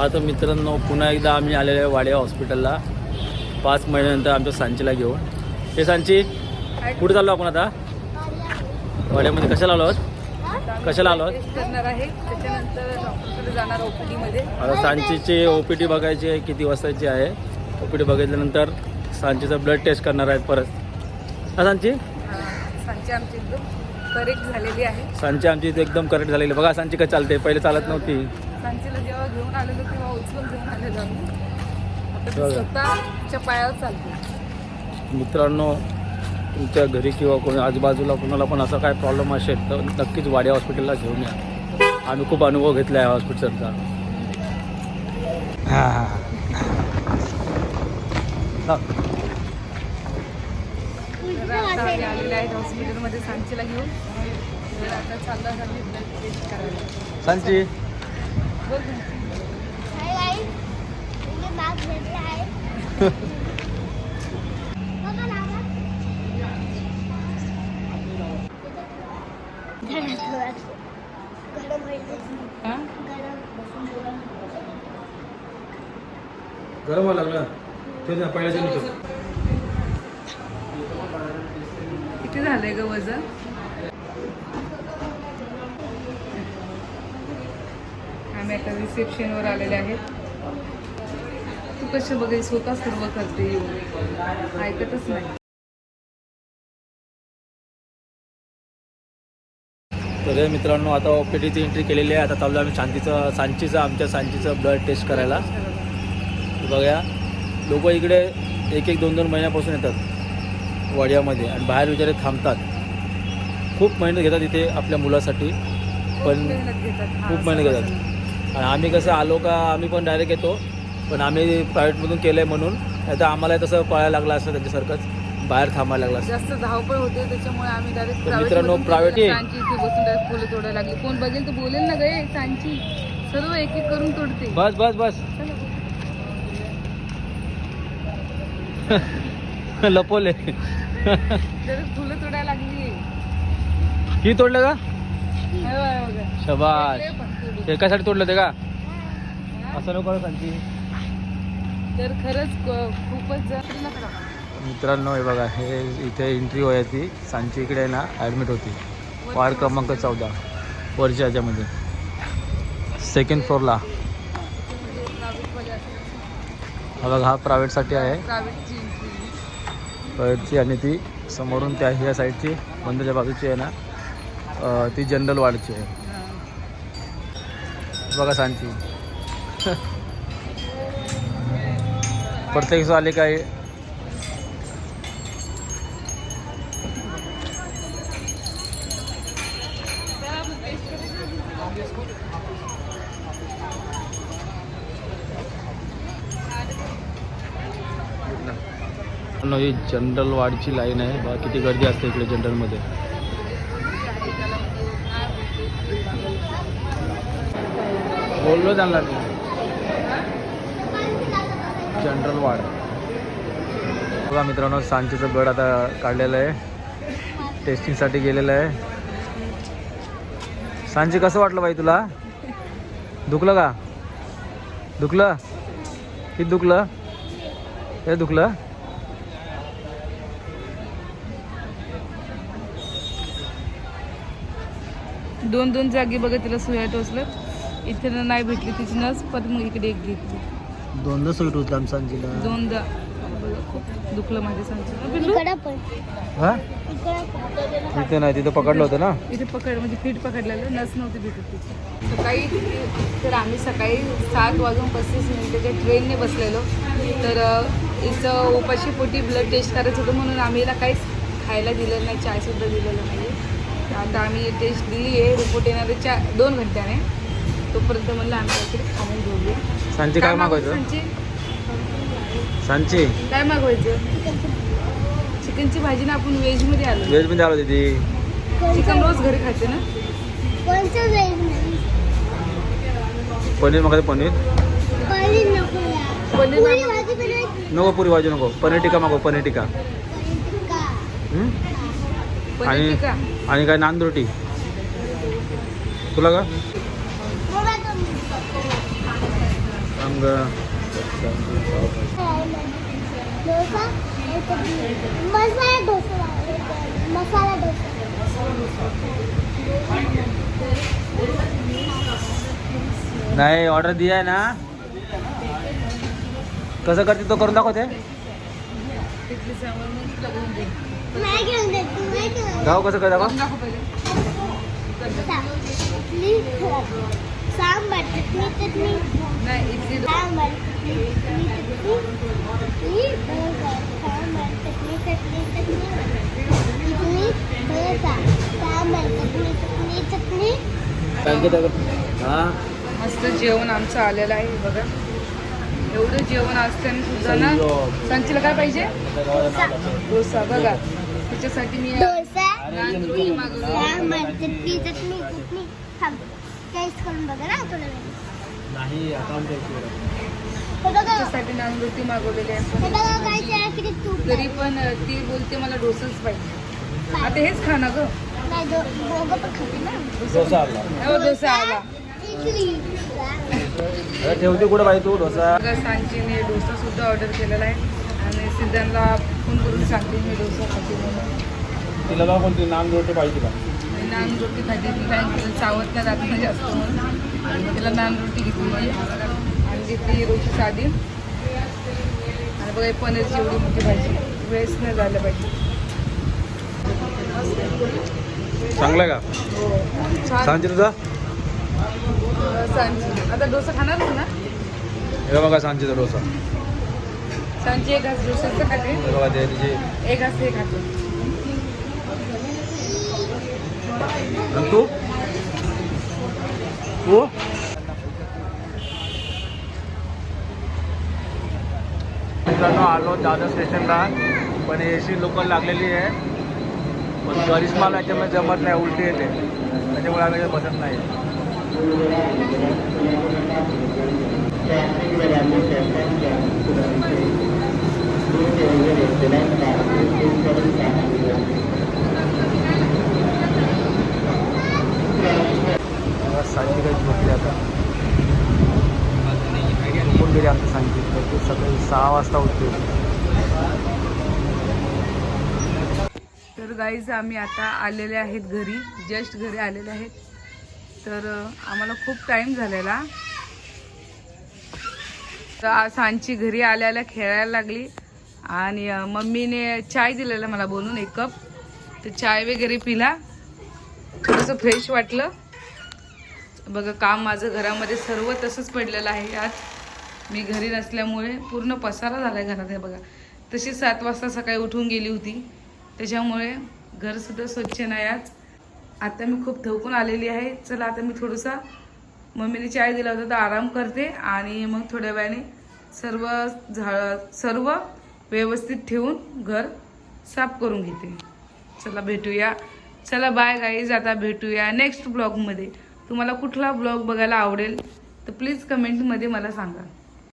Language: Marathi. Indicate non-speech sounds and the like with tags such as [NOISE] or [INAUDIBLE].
आता मित्रांनो पुन्हा एकदा आम्ही आलेलो आहे वाडिया हॉस्पिटलला. पाच महिन्यानंतर आमच्या सांचीला घेऊन. हे सांची कुठे चाललो आपण आता? वाड्यामध्ये कशाला आलो आहोत? कशाला आलो आहोत? करणार आहे. त्याच्यानंतर डॉक्टरकडे जाणार ओपीडी मध्ये आता सांचीची ओ पी टी बघायची आहे किती वाजताची आहे. ओ पी टी बघितल्यानंतर सांचीचं ब्लड टेस्ट करणार आहेत परत. हा सांची? सांची आमची एकदम करेक्ट झालेली आहे. सांची आमची इथे एकदम करेक्ट झालेली. बघा सांची काय चालते? पहिले चालत नव्हती. सांचीला जेव्हा घेऊन आलेलो तेव्हा उचलून घेऊन आलेलो आम्ही. आता ती बघा. स्वतःच्या पायावर चालते मित्रांनो तुमच्या घरी किंवा कोणी आजूबाजूला कोणाला पण असा काय प्रॉब्लेम असेल तर नक्कीच वाड्या हॉस्पिटलला घेऊन या. आम्ही खूप अनुभव घेतला आहे हॉस्पिटलचा तर आता आम्ही आलेले आहेत हॉस्पिटलमध्ये सांचीला घेऊन. तर आता चाललं आम्ही ब्लड टेस्ट करायला. सांची. गरम हा? व्हायला लागलं. ते ना पहिल्याच्या किती झालंय ग वजन? आता रिसेप्शनवर आलेले आहेत. तू कशी बघाय स्वतः सर्व करते. येऊन ऐकतच नाही. तर मित्रांनो आता ओ पी टीची एंट्री केलेली आहे. आता चाललो आम्ही शांतीचं सांचीचं आमच्या सांचीचं ब्लड टेस्ट करायला. बघा लोक इकडे एक एक दोन दोन महिन्यापासून येतात वाड्यामध्ये आणि बाहेर विचारे थांबतात. खूप मेहनत घेतात इथे आपल्या मुलासाठी. पण खूप मेहनत. घेतात. आणि आम्ही कसं आलो का आम्ही पण डायरेक्ट येतो. पण आम्ही प्रायव्हेटमधून केलं आहे म्हणून. तर आम्हाला तसं पळायला लागलं असतं त्यांच्यासारखंच. बाहेर थांबायला लागलं असतं. जास्त धावपळ होते त्याच्यामुळे आम्ही डायरेक्ट तर मित्रांनो. सांची इथे बसून डायरेक्ट फुलं तोडायला लागली. कोण बघेल तर बोलेल ना गे सांची. सर्व एक एक करून तोडते. बस बस बस. [LAUGHS] लपवले. फुलं तोडायला लागली. ही तोडलं का. शबाश ते. एकासाठी तोडलं ते का? असं नको सांगते तर खरंच क- खूपच जण मित्रांनो हे बघा हे इथे एंट्री होय ती. सांची इकडे आहे ना ॲडमिट होती. वार्ड क्रमांक चौदा वरच्या ह्याच्यामध्ये सेकंड फ्लोअरला हा बघा हा प्रायव्हेटसाठी आहे. प्रायव्हेटची आणि ती समोरून त्या ह्या साईडची बंदच्या बाजूची आहे ना ती जनरल वार्डची आहे. बघा सांची. प्रत्येक आले काय ही जनरल वार्डची लाईन आहे. बा किती गर्दी असते इकडे जनरलमध्ये बोललो त्यांना मी. जनरल वार्ड बघा मित्रांनो सांजेचं गड आता काढलेलं आहे. टेस्टिंगसाठी गेलेलं आहे. सांचे कसं वाटलं बाई तुला? दुखलं का? दुखलं? किती दुखलं? हे दुखलं? दोन दोन जागी बघा तिला सुया टोचलं इथे नाही भेटली तिची नस परत मग इकडे एक घेतली. दोनदा सुईट होतं आमच्या सांचीला दोनदा. खूप दुखलं माझ्या सांगतो इकडं पण. हा? इकडं पण. तिथे नाही तिथं पकडलं होतं ना? इथे पकड म्हणजे फीट पकडलेलं नस नव्हती भेटत सकाळी तर आम्ही सकाळी सात वाजून पस्तीस मिनिटाच्या ट्रेनने बसलेलो. तर अ, इथं उपाशी पोटी ब्लड टेस्ट करायचं होतं म्हणून आम्ही हिला काहीच खायला दिलं नाही चायसुद्धा दिलेलं नाही. आता आम्ही टेस्ट दिली आहे रिपोर्ट येणार आहे चार दोन घंट्याने. तोपर्यंत म्हणलं आम्ही काहीतरी खाऊन घेऊया. सांची काय मागवायचं सांची? काय मागवायचं? चिकनची भाजी ना आपण व्हेजमध्ये आलो. व्हेजमध्ये आलो तिथे चिकन रोज घरी खाते ना? पनीर मागायचं पनीर. पनीर नको पुरी भाजी नको पनीर टिक्का मागव पनीर टिक्का. का हं? पनीर आणि टिक्का. आणि काय नान रोटी? तुला का? बघा नाही ऑर्डर दिया आहे ना? कसं करते तो करून दाखवते? गाव कसं कर दाखव. सांबार चटणी चटणी. हा. मस्त जेवण आमचं आलेलं आहे बघा. एवढं जेवण असताना सुद्धा ना संयोग. सांचीला काय पाहिजे? डोसा बघा. त्याच्यासाठी मी मागवली. नाही अकाउंट द्यायची हे बघा. त्याच्यासाठी नान रोटी मागवलेली आहे. तरी पण ती बोलते मला डोसाच पाहिजे. आता हेच खा ना ग. नाही दो- दोघं पण खाते ना. डोसा आला. हो डोसा आला. ठेवते कुठं पाहिजे तू डोसा? सांचीने डोसा सुद्धा ऑर्डर केलेला आहे. आणि सिद्धांतला फोन करून सांगते मी डोसा खाते म्हणून. तिला कोणती नान रोटी पाहिजे का? नान रोटी खाते ती काय चावत नाही नाही जास्त म्हणून. आणि तिला नान रोटी घेतली आणि घेतली रोटी साधी. आणि बघा पनीरची एवढी मोठी भाजी. वेस्ट नाही झालं पाहिजे. चांगलं का? हो. सांगते तुझा. सांची आता डोसा खाणारच ना? हे बघा सांचीचा डोसा. सांची एक घास डोसाचं खाते. बघा ते तिचे एक घास हे खाते. तू? तू मित्रांनो आलो दादर स्टेशनला पण ए सी लोकल लागलेली आहे. पण करिश्मा याच्यामध्ये जमत नाही उलटी येते. त्याच्यामुळे आम्ही बसत नाही. सांची काही झोपली आता? झोपून गेली आता सांगितलं ते सकाळी सहा वाजता उठते. तर गाईज आम्ही आता आलेले आहेत घरी. जस्ट घरी आलेले आहेत. तर आम्हाला खूप टाईम झालेला. तर सांची घरी आल्याला खेळायला लागली. आणि मम्मीने चाय दिलेला मला बोलून एक कप. तर चाय वगैरे पिला. थोडंसं फ्रेश वाटलं. बघा काम माझं घरामध्ये सर्व तसंच पडलेलं आहे. आज मी घरी नसल्यामुळे पूर्ण पसारा झाला आहे घरात आहे बघा. तशी सात वाजता सकाळी उठून गेली होती. त्याच्यामुळे घरसुद्धा स्वच्छ नाही आज. आता मी खूप थकून आलेली आहे. चला आता मी थोडंसा मम्मीने चाय दिला होता तर आराम करते आणि मग थोड्या वेळाने सर्व झाड सर्व व्यवस्थित ठेवून घर साफ करून घेते. चला भेटूया. चला बाय गाईज आता भेटूया नेक्स्ट ब्लॉगमध्ये तुम्हाला कुठला ब्लॉग बघायला आवडेल तर प्लीज कमेंटमध्ये मला सांगा.